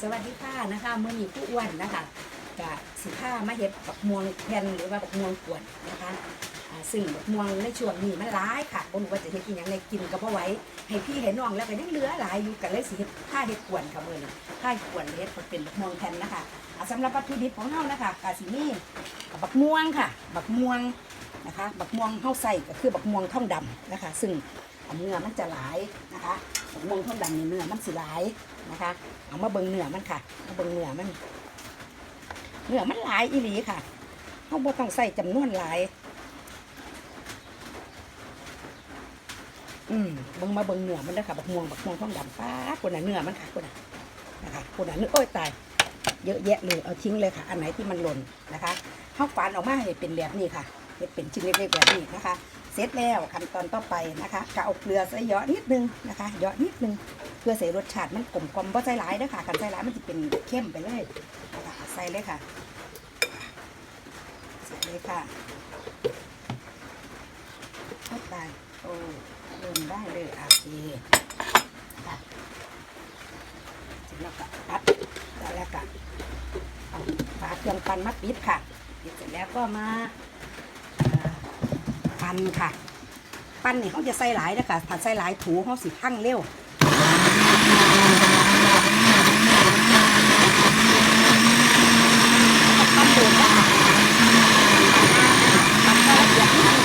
สวัสดีค่ะนะคะเมื่อนี้ผู้อ้วนนะคะกะสิผ้ามาเห็ดบักม่วงแผ่นหรือว่าบักม่วงกวนนะคะซึ่งบักม่วงในช่วงนี้มันร้ายค่ะบ่รู้ว่าจะเฮ็ดอีหยังในกินก็บ่ไหวให้พี่ให้น้องแล้วก็ยังเหลือหลายอยู่กันเลยสิเฮ็ดผ้าเฮ็ดกวนค่ะมื้อนี้ผ้าเฮ็ดกวนเฮ็ดเป็นบักม่วงแผ่นนะคะอ่าสำหรับวัตถุดิบของเฮานะคะกะสิมีบักม่วงค่ะ บักม่วงนะคะ บักม่วงเฮาใส่ก็คือบักม่วงทองดำนะคะ ซึ่ง เนื้อมันจะหลายนะคะบักม่วงทองดำนี่เนื้อมันสิหลายนะคะ เอามาเบิ่งเนื้อมันค่ะมาเบิ่งเนื้อมันเนื้อมันหลายอีหลีค่ะเขาบ่ต้องใส่จำนวนหลาย อืมเบิ่งมาเบิ่งเนื้อมันเด้ค่ะบักม่วงบักม่วงท้องดำป้าคนน่ะเนื้อมันค่ะคนน่ะนะคะคนน่ะเนื้อโอ้ยตายเยอะแยะเลยเอาทิ้งเลยค่ะ อันไหนที่มันหล่นนะคะเขาฝานออกมาให้เป็นแบบนี้ค่ะให้เป็นชิ้นเล็กๆแบบนี้นะคะ เสร็จแล้วขั้นตอนต่อไปนะคะก็เอาเกลือใส่เยอะนิดนึงนะคะเยอะนิดนึงเพื่อใส่รสชาติมันกลมกลอมบ่ใส่หลายเด้อค่ะกันใส่หลายมันจะเป็นเข้มไปเลยนะคะใส่เลยค่ะใส่เลยค่ะเข้าไปโอ้เริ่มได้เลยอะโอเคค่ะเสร็จแล้วก็ปัดแล้วก็เอาฝาเครื่องปั่นมาปิดค่ะปิดเสร็จแล้วก็มา ปั่นค่ะ ปั้นนี่เขาจะใส่หลายนะคะถ้าใส่หลายถูเขาสิพังเร็วปั้นโดนแล้วค่ะปั้นก็ละเอียดนิดนึง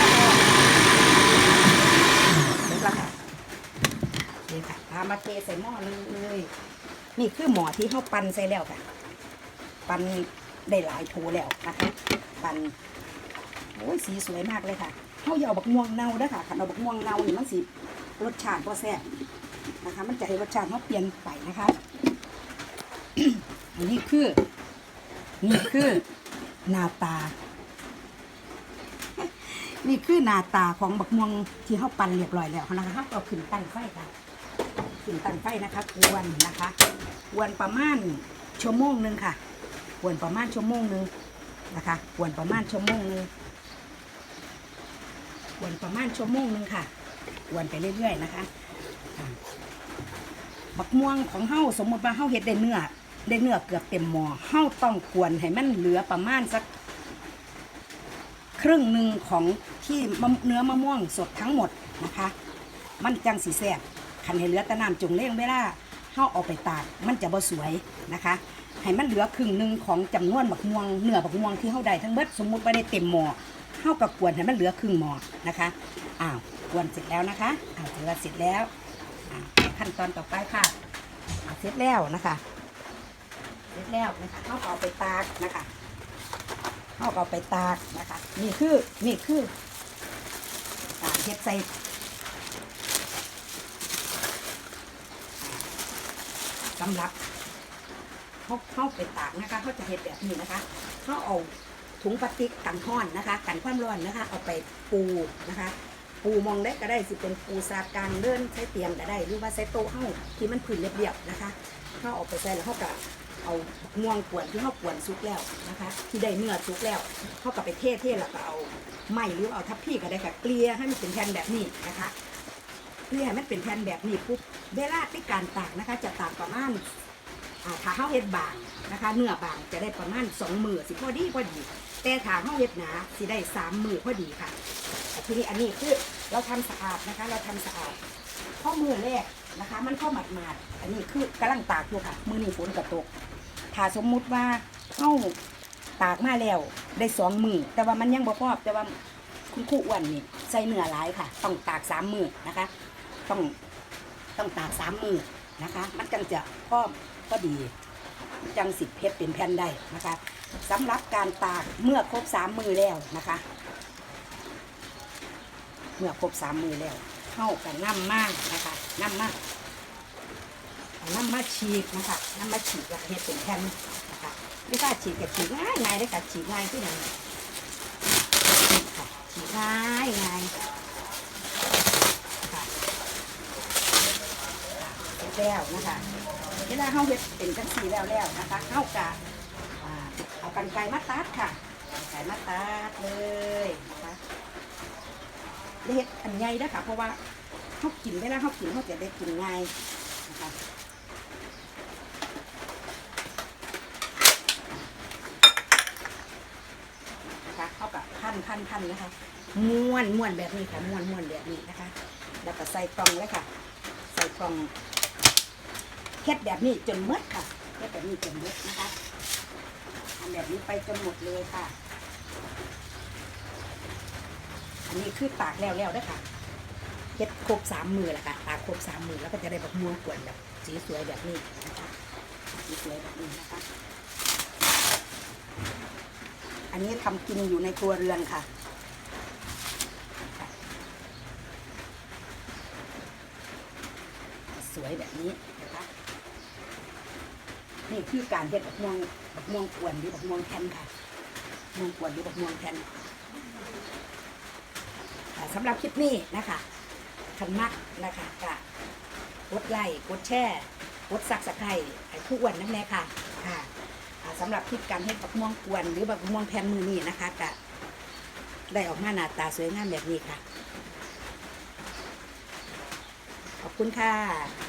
เดี๋ยวละค่ะนี่ค่ะพามาเทใส่หม้อเลยนี่คือหม้อที่เขาปั้นใส่แล้วค่ะ ปั้นได้หลายโถแล้วนะคะ ปั้นโอ้ยสีสวยมากเลยค่ะ เขาอย่าเอาบักม่วงเน่าเด้ค่ะคันเอาบักม่วงเน่านี่มันสิรสชาติก็แซ่บนะคะ มันจะให้รสชาติเขาเปลี่ยนไปนะคะ อันนี้คือ นี่คือหน้าตา นี่คือหน้าตาของบักม่วงที่เขาปั่นเรียบร้อยแล้วนะคะเขาเอาขึ้นตั้งไฟค่ะขึ้นตั้งไฟนะคะกวนนะคะกวนประมาณชั่วโมงหนึ่งค่ะกวนประมาณชั่วโมงหนึ่งนะคะกวนประมาณชั่วโมงหนึ่ง กวนประมาณชั่วโมงหนึ่งค่ะกวนไปเรื่อยๆนะคะบักม่วงของเฮาสมมติว่าเฮาเฮ็ดได้เนื้อได้เนื้อเกือบเต็มหม้อเฮาต้องกวนให้มันเหลือประมาณสักครึ่งหนึ่งของที่เนื้อมะม่วงสดทั้งหมดนะคะ มันจังสีแซ่บคันให้เหลือต่น้ำจงเล่งเวลาเฮาเอาไปตากมันจะบ่สวยนะคะให้มันเหลือครึ่งหนึ่งของจำนวนบักม่วงเนื้อบักม่วงที่เฮาได้ทั้งเบิดสมมุติว่าได้เต็มหม้อ เฮากับกวนให้มันเหลือครึ่งหม้อนะคะอ้าวกวนเสร็จแล้วนะคะอ้าวถือว่าเสร็จแล้วขั้นตอนต่อไปค่ะอ่าเสร็จแล้วนะคะ เสร็จแล้วนะคะเขาเอาไปตากนะคะเขาเอาไปตากนะคะ นี่คือนี่คือการเฮ็ดใส่สำหรับเขาเขาไปตากนะคะเขาจะเฮ็ดแบบนี้นะคะเขาเอา ถุงพลาสติกกันห้อนนะคะ กันความร้อนนะคะ เอาไปปูนะคะ ปูมองได้ก็ได้สิเป็นปูสากลางเดินใช้เตียงก็ได้หรือว่าใช้โต๊ะเฮ้าที่มันพื้นเรียบๆนะคะเขาเอาไปใส่แล้วเขาก็เอาม่วงกวนที่เขากวนซุกแล้วนะคะ ที่ได้เนื้อซุกแล้วเขาก็ไปเทเทแล้วก็เอาไม้หรือเอาทับพี่ก็ได้ค่ะเกลี่ยให้มันเป็นแผ่นแบบนี้นะคะเกลี่ยให้มันเป็นแผ่นแบบนี้ปุ๊บเวลาที่การตากนะคะ จะตากประมาณอ่าถ้าเขาเฮ็ดบางนะคะ เนื้อบางจะได้ประมาณสองมือสิพอดีพอดี แต่ถ้าเขาเฮ็ดหนาสิได้สามมือพอดีค่ะทีนี้อันนี้คือเราทำสะอาดนะคะ เราทำสะอาดข้อมือแรกนะคะ มันข้าหมาดหมาดๆอันนี้คือกำลังตากอยู่ค่ะ มือนี่ฝนกระตกถ้าสมมุติว่าเข้าตากมาแล้วได้สองมือแต่ว่ามันยังบ่พอแต่ว่าคุณครูอ้วนนี่ใส่เนื้อหลายค่ะ ต้องตากสามมือนะคะ ต้องต้องตากสามมือนะคะ มันจังจะพอบก็ดี จังสิบเพชรเป็นแผ่นได้นะคะสำหรับการตากเมื่อครบสามมือแล้วนะคะ เมื่อครบสามมือแล้วเข้ากับน้ำมากนะคะน้ำมากน้ำมาฉีกนะคะน้ำมาฉีกแล้วเฮ็ดเป็นแผ่นนะคะไม่กล้าฉีกกับฉีกง่ายง่ายได้กับฉีกง่ายที่ไหนฉีกง่ายง่าย แล้วนะคะเวลาเข้าเห็ดเป็นจังสีแล้วแล้วนะคะเข้ากะเอากันไก่มาตัดค่ะไก่มาตัดเลยนะคะเห็ดอันใหญ่นะคะเพราะว่าเขากินเแล้วเขากินเขาจะได้กินง่ายนะคะนะคะเขากับพันพันพันนะคะม้วนม้วนแบบนี้ค่ะม้วนม้วนแบบนี้นะคะ แล้วก็ใส่กล่องเลยค่ะ ใส่กล่อง แคบแบบนี้จนหมดค่ะแคบแบบนี้จนหมดนะคะทำแบบนี้ไปจนหมดเลยค่ะ อันนี้คือตากแล้วแล้วได้ค่ะเฮ็ดครบสามมือแล้วค่ะตากครบสามมือแล้วก็จะได้แบบม่วงกวนแบบสีสวยแบบนี้นะคะสีสวยแบบนี้นะคะ อันนี้ทำกินอยู่ในครัวเรือนค่ะสวยแบบนี้ นี่คือการเฮ็ดบักม่วงบักม่วงกวนหรือบักม่วงแผ่นค่ะม่วงกวนหรือบักม่วงแผ่นสำหรับคลิปนี้นะคะคันมักนะคะกะกดไลค์กดแชร์กดซักสไครต์ให้ผู้อ้วนน้ำแน่ค่ะค่ะอ่าสำหรับคลิปการเฮ็ดบักม่วงกวนหรือบักม่วงแผ่นมือนี้นะคะกะได้ออกมาหน้าตาสวยงามแบบนี้ค่ะ ขอบคุณค่ะ